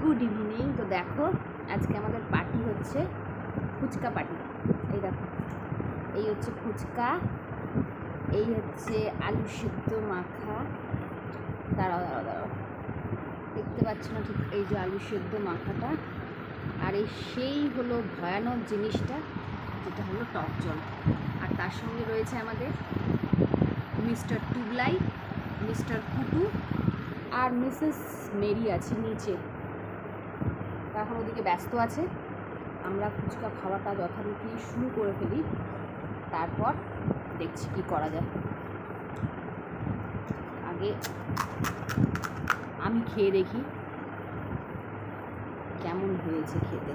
Good evening তো দেখো, আজকে আমাদের পার্টি হচ্ছে ফুচকা পার্টি এই দেখো, এই হচ্ছে ফুচকা, এই হচ্ছে আলু সিদ্ধ মাখা। দাঁড়াও দাঁড়াও দাঁড়াও। দেখতে পাচ্ছ না ঠিক এই যে আলু সিদ্ধ মাখাটা? আর এই সেই হলো ভয়ানক জিনিসটা, যেটা হলো টক জল। আর তার সঙ্গে রয়েছে আমাদের মিস্টার টুবলাই, মিস্টার কুটু আর মিসেস মেরি আছে নিচে। এখন ওদিকে ব্যস্ত আছে আমরা ফুচকা খাওয়াটা যথারীতি শুরু করে ফেলি তারপর দেখছি কি করা যায় আগে আমি খেয়ে দেখি কেমন হয়েছে খেতে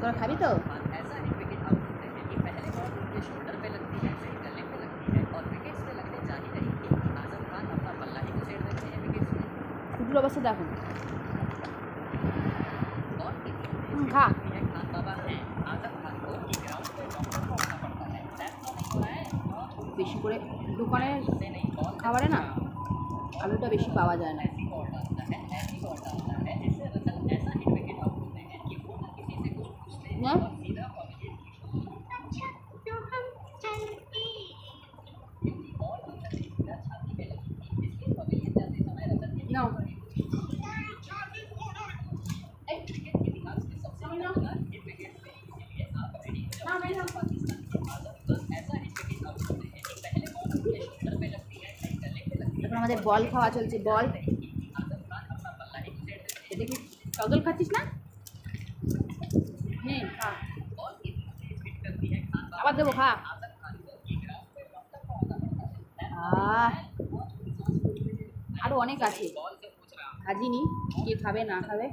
তোরা খাবি তো ফুটুর অবস্থা দেখো। বেশি করে দোকানের খাবারে না আলুটা বেশি পাওয়া যায় না। না নাও এখন আমাদের বল খাওয়া চলছে, বল। টগল খাচ্ছিস না? নে খা। আবার দেবো, খা। আরও অনেক আছে। ভাজিনি কে খাবে, না খাবে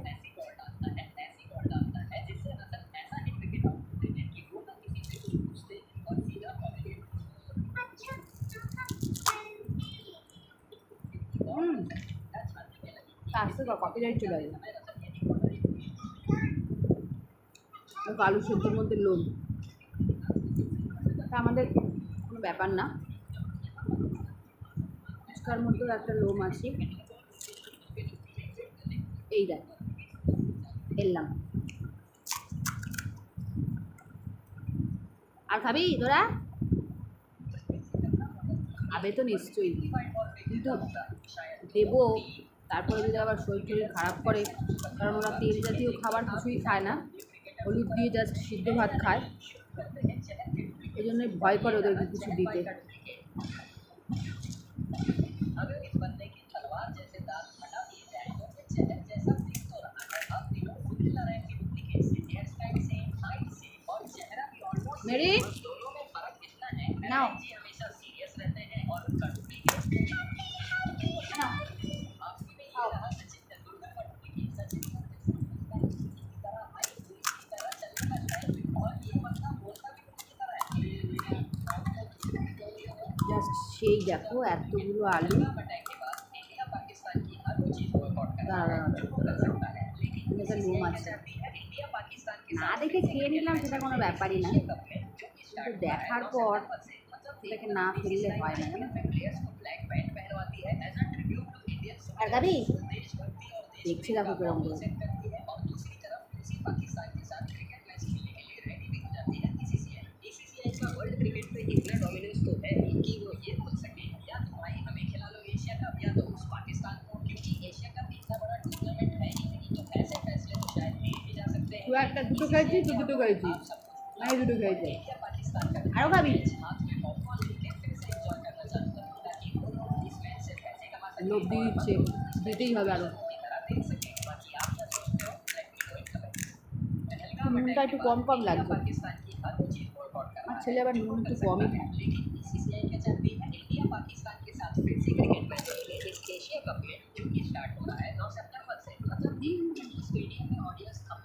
হুম আস্তে কপি রাইট চলে আসবে। আলু সেদ্ধের মধ্যে লোন তা আমাদের কোনো ব্যাপার না। ফুচকার মধ্যেও একটা লোম আছে। এই দেখ এলাম। আর খাবি তোরা? খাবে তো নিশ্চয়ই। কিন্তু দেবো। তারপরে যদি আবার শরীর টরীর খারাপ করে, কারণ ওরা তেল জাতীয় খাবার কিছুই খায় না, হলুদ দিয়ে জাস্ট সিদ্ধ ভাত খায় এই জন্যই ভয় করে ওদেরকে কিছু দিতে মেরি, নাও। জাস্ট সেই দেখো, এতগুলো আলু। না দেখে খেয়ে নিলাম, সেটা কোনো ব্যাপারই না। দেখার পর সেটাকে না ফেললে হয় না? আর গাবি, দেখছি দেখো কিরম করে। তুই একটা দুটো খাইছিস তুই দুটো খাইছিস আমি দুটো খাইছি আরও খাবি লোভ দিয়ে দিচ্ছে দিতেই হবে আরও নুনটা একটু কম কম লাগবে আমার ছেলে আবার নুন একটু কমই খায় আর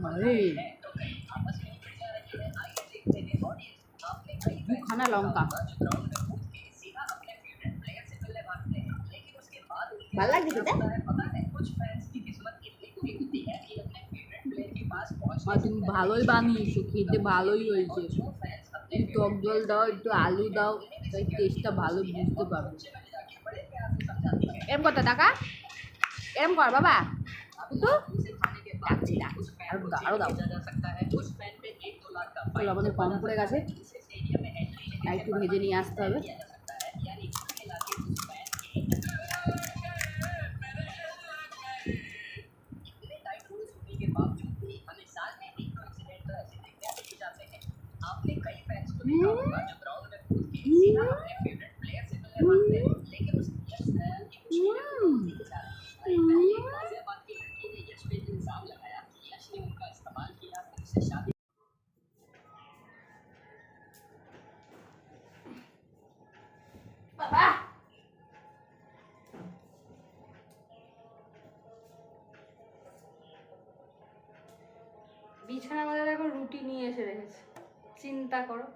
আরে দুখানা লঙ্কা। ভালো লাগছে তো মা তুমি ভালোই বানিয়েছো খেতে ভালোই হয়েছে। একটু টক জল দাও একটু আলু দাও তাই টেস্টটা ভালো বুঝতে পারব এরম করতে টাকা? এরম কর বাবা। একটু ডাকছি ডাকছি আরও আরও দাও আমাদের কম পড়ে গেছে একটু ভেজে নিয়ে আসতে হবে বাবা চিন্তা করো।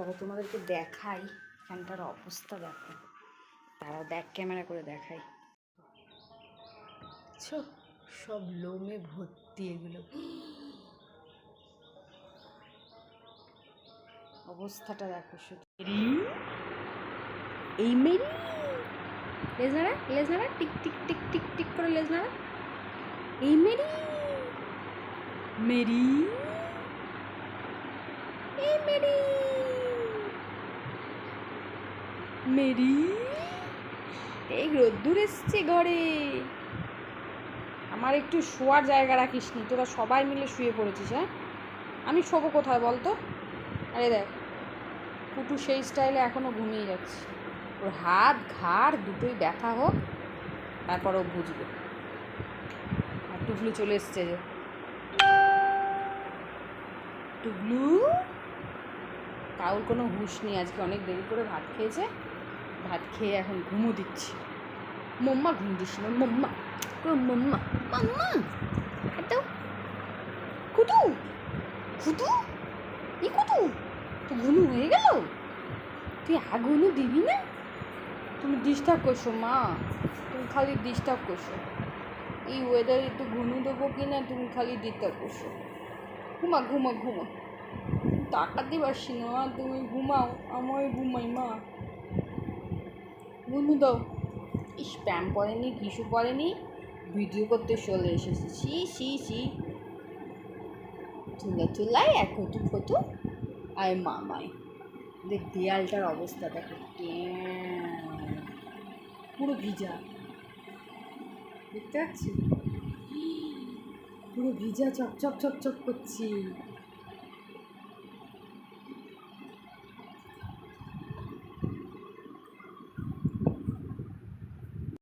চলো তোমাদেরকে দেখাই এখানটার অবস্থা দেখো। তারা ব্যাক ক্যামেরা করে দেখাই। সব লোমে ভর্তি এগুলো। অবস্থাটা দেখো শুধু। এই মেরি! লেজ নাড়া লেজ নাড়া, টিক টিক টিক টিক টিক করে লেজ নাড়া। এই মেরি! মেরি! এই মেরি! মেরি? এই রোদ্দুর এসছে ঘরে। আমার একটু শোয়ার জায়গা রাখিস নি, তোরা সবাই মিলে শুয়ে পড়েছিস হ্যাঁ? আমি শোবো কোথায় বলতো আরে দেখ, কুটু সেই স্টাইলে এখনও ঘুমিয়ে যাচ্ছে। ওর হাত, ঘাড় দুটোই ব্যথা হোক, তারপর ও বুঝবে। আর টুকলু চলে এসছে যে। টুকলু কাউর কোনো হুঁশ নেই, আজকে অনেক দেরি করে ভাত খেয়েছে। ভাত খেয়ে এখন ঘুমো দিচ্ছি। মম্মা ঘুম দিস না মম্মা। মম্মা মাম্মা। এত? কুটু কুটু ই কুটু তো ঘুনু হয়ে গেল? তুই আগুনও দিবি না? তুমি ডিস্টার্ব করছ মা। তুমি খালি ডিস্টার্ব করছ। এই ওয়েদারে একটু ঘুনু দেবো কি না তুমি খালি ডিস্টার্ব করছ। ঘুমা ঘুমা ঘুমা। তাকাতে পারছি না তুমি ঘুমাও আমার ঘুমাই মা। ঘুমু দাও ইস, প্যাম পড়েনি কিছু পড়েনি, ভিডিও করতে চলে এসেছি। সি সি সি চুলা চুলায় এক ফটু ফটু আর মামাই। দেখ, দেয়ালটার অবস্থা দেখো। পুরো ভিজা। দেখতে পাচ্ছি? পুরো ভিজা চপ চপ করছি।